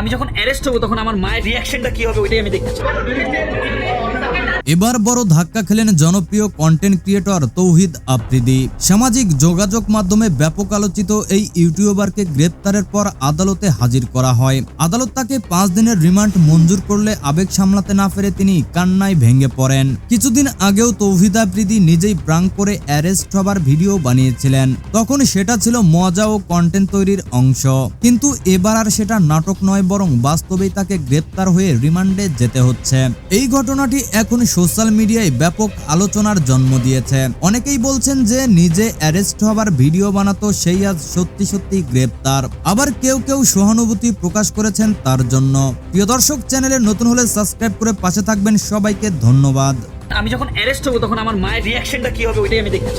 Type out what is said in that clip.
আমি যখন অ্যারেস্ট হব তখন আমার মায়ের রিয়াকশনটা কি হবে ওইটাই আমি দেখতে চাই। এবার বড় ধাক্কা খেলেন জনপ্রিয় কন্টেন্ট ক্রিয়েটর তৌহিদ আফ্রিদি। সামাজিক যোগাযোগ মাধ্যমে ব্যাপক আলোচিত এই ইউটিউবারকে গ্রেপ্তারের পর আদালতে হাজির করা হয়। আদালত তাকে পাঁচ দিনের রিমান্ড মঞ্জুর করলে আবেগ সামলাতে না পেরে তিনি কান্নায় ভেঙে পড়েন। কিছুদিন আগেও তৌহিদ আফ্রিদি নিজেই প্রাঙ্ক করে অ্যারেস্ট হবার ভিডিও বানিয়েছিলেন। তখন সেটা ছিল মজা ও কন্টেন্ট তৈরির অংশ। কিন্তু এবার আর সেটা নাটক নয়, বরং বাস্তবেই তাকে গ্রেপ্তার হয়ে রিমান্ডে যেতে হচ্ছে। এই ঘটনাটি এখন সোশ্যাল মিডিয়ায় ব্যাপক আলোচনার জন্ম দিয়েছে। অনেকেই বলছেন যে নিজে অ্যারেস্ট হবার ভিডিও বানাতো সেই আজ সত্যি সত্যি গ্রেপ্তার। আবার কেউ কেউ সহানুভূতি প্রকাশ করেছেন তার জন্য। প্রিয় দর্শক, চ্যানেলে নতুন হলে সাবস্ক্রাইব করে পাশে থাকবেন। সবাইকে ধন্যবাদ। আমি যখন অ্যারেস্ট হব তখন আমার মায়ের রিয়াকশনটা কি হবে ওইটাই আমি দেখতে